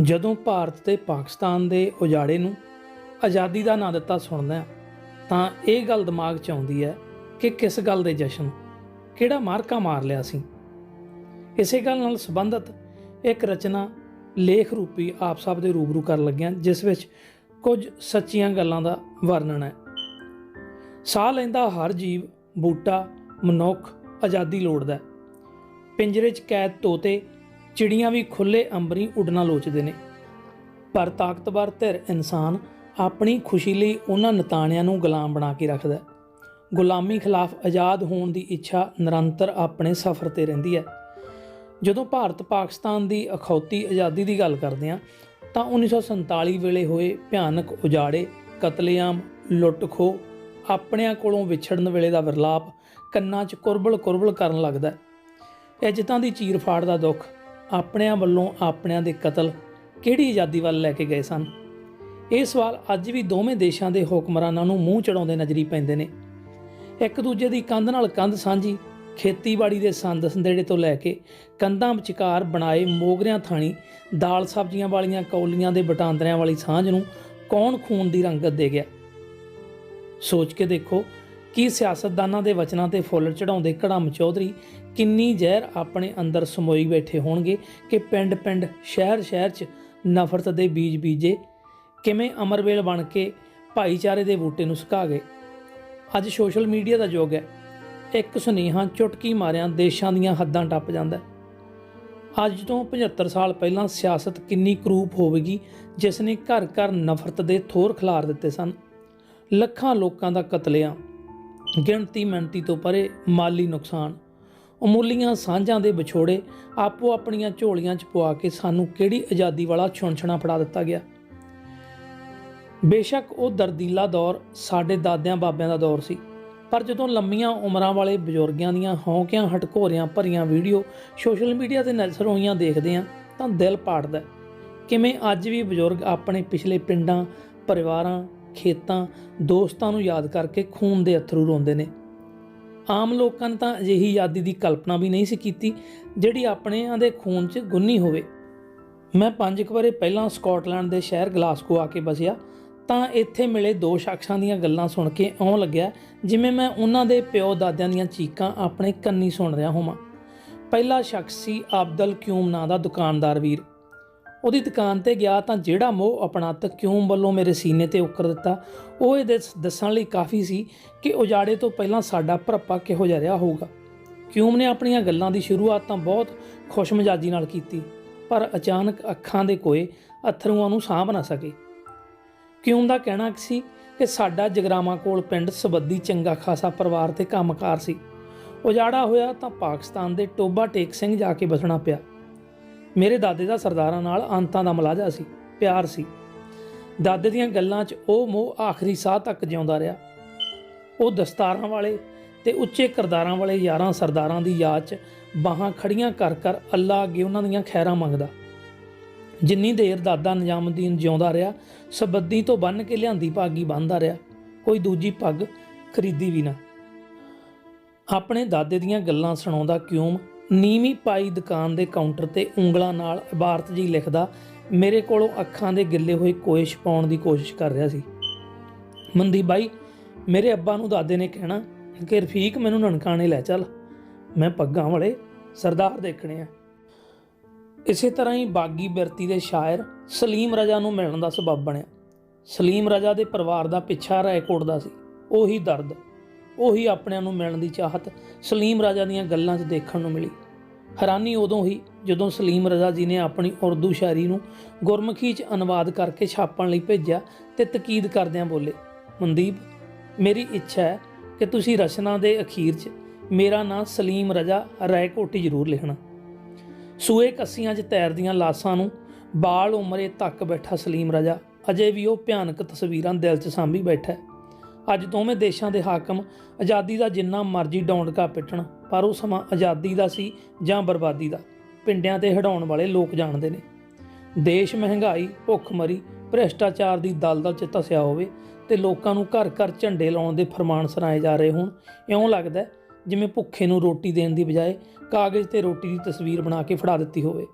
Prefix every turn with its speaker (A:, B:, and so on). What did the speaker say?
A: ਜਦੋਂ ਭਾਰਤ ਤੇ ਪਾਕਿਸਤਾਨ ਦੇ ਉਜਾੜੇ ਨੂੰ ਆਜ਼ਾਦੀ ਦਾ ਨਾਂ ਦਿੱਤਾ ਸੁਣਦਾ ਹਾਂ, ਤਾਂ ਇਹ ਗੱਲ ਦਿਮਾਗ 'ਚ ਆਉਂਦੀ ਹੈ ਕਿ ਕਿਸ ਗੱਲ ਦੇ ਜਸ਼ਨ ਕਿਹੜਾ ਮਾਰਕਾ ਮਾਰ ਲਿਆ ਸੀ ਇਸੇ ਗੱਲ ਨਾਲ ਸੰਬੰਧਿਤ ਇੱਕ ਰਚਨਾ ਲੇਖ ਰੂਪੀ ਆਪ ਸਭ ਦੇ ਰੂਬਰੂ ਕਰਨ ਲੱਗਿਆ ਜਿਸ ਵਿੱਚ ਕੁਝ ਸੱਚੀਆਂ ਗੱਲਾਂ ਦਾ ਵਰਣਨ ਹੈ ਸਾਹ ਲੈਂਦਾ ਹਰ ਜੀਵ ਬੂਟਾ ਮਨੁੱਖ ਆਜ਼ਾਦੀ ਲੋੜਦਾ ਹੈ। ਪਿੰਜਰੇ 'ਚ ਕੈਦ ਤੋਤੇ ਚਿੜੀਆਂ ਵੀ ਖੁੱਲੇ ਅੰਬਰੀ ਉੱਡਣਾ ਲੋਚਦੇ ਨੇ। ਪਰ ਤਾਕਤਵਰ ਧਿਰ ਇਨਸਾਨ ਆਪਣੀ ਖੁਸ਼ੀ ਲਈ ਉਹਨਾਂ ਨਤਾਣਿਆਂ ਨੂੰ ਗੁਲਾਮ ਬਣਾ ਕੇ ਰੱਖਦਾ ਹੈ। ਗੁਲਾਮੀ ਖਿਲਾਫ ਆਜ਼ਾਦ ਹੋਣ ਦੀ ਇੱਛਾ ਨਿਰੰਤਰ ਆਪਣੇ ਸਫ਼ਰ ਤੇ ਰਹਿੰਦੀ ਹੈ। ਜਦੋਂ ਭਾਰਤ ਪਾਕਿਸਤਾਨ ਦੀ ਅਖੌਤੀ ਆਜ਼ਾਦੀ ਦੀ ਗੱਲ ਕਰਦੇ ਹਾਂ, ਤਾਂ 1947 ਵੇਲੇ ਹੋਏ ਭਿਆਨਕ ਉਜਾੜੇ, ਕਤਲੇਆਮ ਲੁੱਟ ਖੋਹ ਆਪਣਿਆਂ ਕੋਲੋਂ ਵਿਛੜਨ ਵੇਲੇ ਦਾ ਵਿਰਲਾਪ ਕੰਨਾਂ 'ਚ ਕੁਰਬਲ ਕੁਰਬਲ ਕਰਨ ਲੱਗਦਾ ਹੈ। ਇੱਜ਼ਤਾਂ ਦੀ ਚੀਰ ਫਾੜ ਦਾ ਦੁੱਖ ਆਪਣਿਆਂ ਵੱਲੋਂ ਆਪਣਿਆਂ ਦੇ ਕਤਲ ਕਿਹੜੀ ਆਜ਼ਾਦੀ ਵੱਲ ਲੈ ਕੇ ਗਏ ਸਨ? ਇਹ ਸਵਾਲ ਅੱਜ ਵੀ ਦੋਵੇਂ ਦੇਸ਼ਾਂ ਦੇ ਹੁਕਮਰਾਨਾਂ ਨੂੰ ਮੂੰਹ ਚੜਾਉਂਦੇ ਨਜ਼ਰੀ ਪੈਂਦੇ ਨੇ। ਇੱਕ ਦੂਜੇ ਦੀ ਕੰਧ ਨਾਲ ਕੰਧ ਸਾਂਝੀ, ਖੇਤੀਬਾੜੀ ਦੇ ਸੰਦ ਸੰਦੇੜੇ ਤੋਂ ਲੈ ਕੇ ਕੰਧਾਂ ਵਿਚਕਾਰ ਬਣਾਏ ਮੋਗਰਿਆਂ ਥਾਣੀ, ਦਾਲ ਸਬਜ਼ੀਆਂ ਵਾਲੀਆਂ ਕੌਲੀਆਂ ਦੇ ਬਟਾਂਦਰਿਆਂ ਵਾਲੀ ਸਾਂਝ ਨੂੰ ਕੌਣ ਖੂਨ ਦੀ ਰੰਗਤ ਦੇ ਗਿਆ? ਸੋਚ ਕੇ ਦੇਖੋ ਕੀ ਸਿਆਸਤਦਾਨਾਂ ਦੇ ਵਚਨਾਂ ਤੇ ਫੁੱਲ ਚੜਾਉਂਦੇ ਕੜਮ ਚੌਧਰੀ? ਕਿੰਨੀ ਜ਼ਹਿਰ ਆਪਣੇ ਅੰਦਰ ਸਮੋਈ ਬੈਠੇ ਹੋਣਗੇ ਕਿ ਪਿੰਡ-ਪਿੰਡ ਸ਼ਹਿਰ-ਸ਼ਹਿਰ 'ਚ ਨਫ਼ਰਤ ਦੇ ਬੀਜ ਬੀਜੇ? ਕਿਵੇਂ ਅਮਰਵੇਲ ਬਣ ਕੇ ਭਾਈਚਾਰੇ ਦੇ ਬੂਟੇ ਨੂੰ ਸੁਕਾ ਗਏ? ਅੱਜ ਸੋਸ਼ਲ ਮੀਡੀਆ ਦਾ ਯੁੱਗ ਹੈ। ਇੱਕ ਸੁਨੇਹਾ ਚੁਟਕੀ ਮਾਰਿਆਂ ਦੇਸ਼ਾਂ ਦੀਆਂ ਹੱਦਾਂ ਟੱਪ ਜਾਂਦਾ ਹੈ। ਅੱਜ ਤੋਂ 75 ਸਾਲ ਪਹਿਲਾਂ ਸਿਆਸਤ ਕਿੰਨੀ ਕਰੂਪ ਹੋਵੇਗੀ ਜਿਸ ਨੇ ਘਰ ਘਰ ਨਫ਼ਰਤ ਦੇ ਥੋਰ ਖਿਲਾਰ ਦਿੱਤੇ ਸਨ? ਲੱਖਾਂ ਲੋਕਾਂ ਦਾ ਕਤਲੇਆਮ ਗਿਣਤੀ ਮਿਣਤੀ ਤੋਂ ਪਰੇ ਮਾਲੀ ਨੁਕਸਾਨ। ਅਮੁੱਲੀਆਂ ਸਾਂਝਾਂ ਦੇ ਵਿਛੋੜੇ ਆਪੋ ਆਪਣੀਆਂ ਝੋਲੀਆਂ 'ਚ ਪਵਾ ਕੇ ਸਾਨੂੰ ਕਿਹੜੀ ਆਜ਼ਾਦੀ ਵਾਲਾ ਛੁਣਛਣਾ ਫੜਾ ਦਿੱਤਾ ਗਿਆ? ਬੇਸ਼ੱਕ ਉਹ ਦਰਦੀਲਾ ਦੌਰ ਸਾਡੇ ਦਾਦਿਆਂ ਬਾਬਿਆਂ ਦਾ ਦੌਰ ਸੀ, ਪਰ ਜਦੋਂ ਲੰਮੀਆਂ ਉਮਰਾਂ ਵਾਲੇ ਬਜ਼ੁਰਗਾਂ ਦੀਆਂ ਹੌਂਕਿਆਂ ਹਟਕੋਰਿਆਂ ਭਰੀਆਂ ਵੀਡੀਓ ਸੋਸ਼ਲ ਮੀਡੀਆ ਤੇ ਨਜ਼ਰ ਹੋਈਆਂ ਦੇਖਦੇ ਹਾਂ ਤਾਂ ਦਿਲ ਪਾੜਦਾ ਕਿਵੇਂ ਅੱਜ ਵੀ ਬਜ਼ੁਰਗ ਆਪਣੇ ਪਿਛਲੇ ਪਿੰਡਾਂ, ਪਰਿਵਾਰਾਂ ਖੇਤਾਂ, ਦੋਸਤਾਂ ਨੂੰ ਯਾਦ ਕਰਕੇ ਖੂਨ ਦੇ ਅਥਰੂ ਰੋਂਦੇ ਨੇ। ਆਮ ਲੋਕਾਂ ਨੇ ਤਾਂ ਅਜਿਹੀ ਯਾਦੀ ਦੀ ਕਲਪਨਾ ਵੀ ਨਹੀਂ ਸੀ ਕੀਤੀ, ਜਿਹੜੀ ਆਪਣਿਆਂ ਦੇ ਖੂਨ 'ਚ ਗੁੰਨੀ ਹੋਵੇ। ਮੈਂ ਪੰਜ ਕੁ ਵਾਰੇ ਪਹਿਲਾਂ ਸਕਾਟਲੈਂਡ ਦੇ ਸ਼ਹਿਰ ਗਲਾਸਗੋ ਆ ਕੇ ਬਸਿਆ, ਤਾਂ ਇੱਥੇ ਮਿਲੇ ਦੋ ਸ਼ਖਸਾਂ ਦੀਆਂ ਗੱਲਾਂ ਸੁਣ ਕੇ ਇਉਂ ਲੱਗਿਆ, ਜਿਵੇਂ ਮੈਂ ਉਹਨਾਂ ਦੇ ਪਿਓ ਦਾਦਿਆਂ ਦੀਆਂ ਚੀਕਾਂ ਆਪਣੇ ਕੰਨੀ ਸੁਣ ਰਿਹਾ ਹੋਵਾਂ। ਪਹਿਲਾ ਸ਼ਖਸ ਸੀ ਅਬਦਲ ਕਿਊਮ ਨਾਂ ਦਾ ਦੁਕਾਨਦਾਰ ਵੀਰ। ਉਹਦੀ ਦੁਕਾਨ ਤੇ ਗਿਆ ਤਾਂ ਜਿਹੜਾ ਮੋਹ ਅਪਣਤ ਕਿਊਮ ਵੱਲੋਂ ਮੇਰੇ ਸੀਨੇ ਤੇ ਉੱਕਰ ਦਿੱਤਾ, ਉਹ ਇਹ ਦੱਸ- ਦੱਸਣ ਲਈ ਕਾਫੀ ਸੀ ਕਿ ਉਜਾੜੇ ਤੋਂ ਪਹਿਲਾਂ ਸਾਡਾ ਭਰਪਾ ਕਿਹੋ ਜਿਹਾ ਰਿਹਾ ਹੋਊਗਾ। ਕਿਉਮ ਨੇ ਆਪਣੀਆਂ ਗੱਲਾਂ ਦੀ ਸ਼ੁਰੂਆਤ ਤਾਂ ਬਹੁਤ ਖੁਸ਼ਮਿਜਾਜੀ ਨਾਲ ਕੀਤੀ, ਪਰ ਅਚਾਨਕ ਅੱਖਾਂ ਦੇ ਕੋਏ ਅਥਰੂਆਂ ਨੂੰ ਸਾਂਭ ਨਾ ਸਕੇ। ਕਿਉਂ ਦਾ ਕਹਿਣਾ ਸੀ ਕਿ ਸਾਡਾ ਜਗਰਾਵਾਂ ਕੋਲ ਪਿੰਡ ਸਬੱਦੀ ਚੰਗਾ ਖਾਸਾ ਪਰਿਵਾਰ ਤੇ ਕੰਮਕਾਰ ਸੀ। ਉਜਾੜਾ ਹੋਇਆ ਤਾਂ ਪਾਕਿਸਤਾਨ ਦੇ ਟੋਬਾ ਟੇਕ ਸਿੰਘ ਜਾ ਕੇ ਬਸਣਾ ਪਿਆ। ਮੇਰੇ ਦਾਦੇ ਦਾ ਸਰਦਾਰਾਂ ਨਾਲ ਅੰਤਾਂ ਦਾ ਮਲਾਜਾ ਸੀ, ਪਿਆਰ ਸੀ। ਦਾਦੇ ਦੀਆਂ ਗੱਲਾਂ 'ਚ ਉਹ ਮੋਹ ਆਖਰੀ ਸਾਹ ਤੱਕ ਜਿਉਂਦਾ ਰਿਹਾ। ਉਹ ਦਸਤਾਰਾਂ ਵਾਲੇ ਤੇ ਉੱਚੇ ਕਰਦਾਰਾਂ ਵਾਲੇ ਯਾਰਾਂ ਸਰਦਾਰਾਂ ਦੀ ਯਾਦ 'ਚ ਬਾਹਾਂ ਖੜੀਆਂ ਕਰ ਕਰ ਅੱਲਾ ਅੱਗੇ ਉਹਨਾਂ ਦੀਆਂ ਖੈਰਾਂ ਮੰਗਦਾ। ਜਿੰਨੀ ਦੇਰ ਦਾਦਾ ਨਿਜ਼ਾਮੁਦੀਨ ਜਿਉਂਦਾ ਰਿਹਾ, ਸਬੱਦੀ ਤੋਂ ਬੰਨ ਕੇ ਲਿਆਂਦੀ ਭਾਗੀ ਬੰਨਦਾ ਰਿਹਾ, ਕੋਈ ਦੂਜੀ ਪੱਗ ਖਰੀਦੀ ਵੀ ਨਾ। ਆਪਣੇ ਦਾਦੇ ਦੀਆਂ ਗੱਲਾਂ ਸੁਣਾਉਂਦਾ ਕਿਉਂ ਨੀਵੀਂ ਪਾਈ ਦੁਕਾਨ ਦੇ ਕਾਊਂਟਰ ਤੇ ਉਂਗਲਾਂ ਨਾਲ ਇਬਾਰਤ ਜੀ ਲਿਖਦਾ, ਮੇਰੇ ਕੋਲੋਂ ਅੱਖਾਂ ਦੇ ਗਿੱਲੇ ਹੋਏ ਕੋਏ ਛਪਾਉਣ ਦੀ ਕੋਸ਼ਿਸ਼ ਕਰ ਰਿਹਾ ਸੀ। ਮੰਦੀ ਬਾਈ, ਮੇਰੇ ਅੱਬਾ ਨੂੰ ਦਾਦੇ ਨੇ ਕਹਿਣਾ ਕਿ ਰਫੀਕ ਮੈਨੂੰ ਨਨਕਾਣੇ ਲੈ ਚੱਲ। ਮੈਂ ਪੱਗਾਂ ਵਾਲੇ ਸਰਦਾਰ ਦੇਖਣੇ ਆ। ਇਸੇ ਤਰ੍ਹਾਂ ਹੀ ਬਾਗੀ ਬਿਰਤੀ ਦੇ ਸ਼ਾਇਰ ਸਲੀਮ ਰਜਾ ਨੂੰ ਮਿਲਣ ਦਾ ਸਬਬ ਬਣਿਆ। ਸਲੀਮ ਰਜਾ ਦੇ ਪਰਿਵਾਰ ਦਾ ਪਿੱਛਾ ਰਾਏਕੋਟ ਦਾ ਸੀ। ਉਹੀ ਦਰਦ, ਉਹੀ ਆਪਣਿਆਂ ਨੂੰ ਮਿਲਣ ਦੀ ਚਾਹਤ ਸਲੀਮ ਰਾਜਾ ਦੀਆਂ ਗੱਲਾਂ 'ਚ ਦੇਖਣ ਨੂੰ ਮਿਲੀ। ਹੈਰਾਨੀ ਉਦੋਂ ਹੀ ਜਦੋਂ ਸਲੀਮ ਰਜ਼ਾ ਜੀ ਨੇ ਆਪਣੀ ਉਰਦੂ ਸ਼ਾਇਰੀ ਨੂੰ ਗੁਰਮੁਖੀ 'ਚ ਅਨੁਵਾਦ ਕਰਕੇ ਛਾਪਣ ਲਈ ਭੇਜਿਆ ਤੇ ਤਕੀਦ ਕਰਦਿਆਂ ਬੋਲੇ, ਮਨਦੀਪ, ਮੇਰੀ ਇੱਛਾ ਹੈ ਕਿ ਤੁਸੀਂ ਰਚਨਾ ਦੇ ਅਖੀਰ 'ਚ ਮੇਰਾ ਨਾਂ ਸਲੀਮ ਰਜ਼ਾ ਰਾਏਕੋਟੀ ਜ਼ਰੂਰ ਲਿਖਣਾ। ਸੂਏ ਕੱਸੀਆਂ 'ਚ ਤੈਰਦੀਆਂ ਲਾਸਾਂ ਨੂੰ ਬਾਲ ਉਮਰੇ ਤੱਕ ਬੈਠਾ ਸਲੀਮ ਰਜ਼ਾ, ਅਜੇ ਵੀ ਉਹ ਭਿਆਨਕ ਤਸਵੀਰਾਂ ਦਿਲ 'ਚ ਸਾਂਭੀ ਬੈਠਾ ਅੱਜ ਦੋਵੇਂ ਦੇਸ਼ਾਂ ਦੇ ਹਾਕਮ ਆਜ਼ਾਦੀ ਦਾ ਜਿੰਨਾ ਮਰਜ਼ੀ ਡੌਂਡਕਾ ਪਿੱਟਣ ਪਰ ਉਹ ਸਮਾਂ ਆਜ਼ਾਦੀ ਦਾ ਸੀ ਜਾਂ ਬਰਬਾਦੀ ਦਾ। ਪਿੰਡਿਆਂ ਤੇ ਹਟਾਉਣ ਵਾਲੇ ਲੋਕ ਜਾਣਦੇ ਨੇ। ਦੇਸ਼ ਮਹਿੰਗਾਈ, ਭੁੱਖਮਰੀ, ਭ੍ਰਿਸ਼ਟਾਚਾਰ ਦੀ ਦਲਦਲ 'ਚ ਧਸਿਆ ਹੋਵੇ ਤੇ ਲੋਕਾਂ ਨੂੰ ਘਰ ਘਰ ਝੰਡੇ ਲਾਉਣ ਦੇ ਫਰਮਾਨ ਸੁਣਾਏ ਜਾ ਰਹੇ ਹੋਣ, ਇਉਂ ਲੱਗਦਾ ਜਿਵੇਂ ਭੁੱਖੇ ਨੂੰ ਰੋਟੀ ਦੇਣ ਦੀ ਬਜਾਏ ਕਾਗਜ਼ ਤੇ ਰੋਟੀ ਦੀ ਤਸਵੀਰ ਬਣਾ ਕੇ ਫੜਾ ਦਿੱਤੀ ਹੋਵੇ।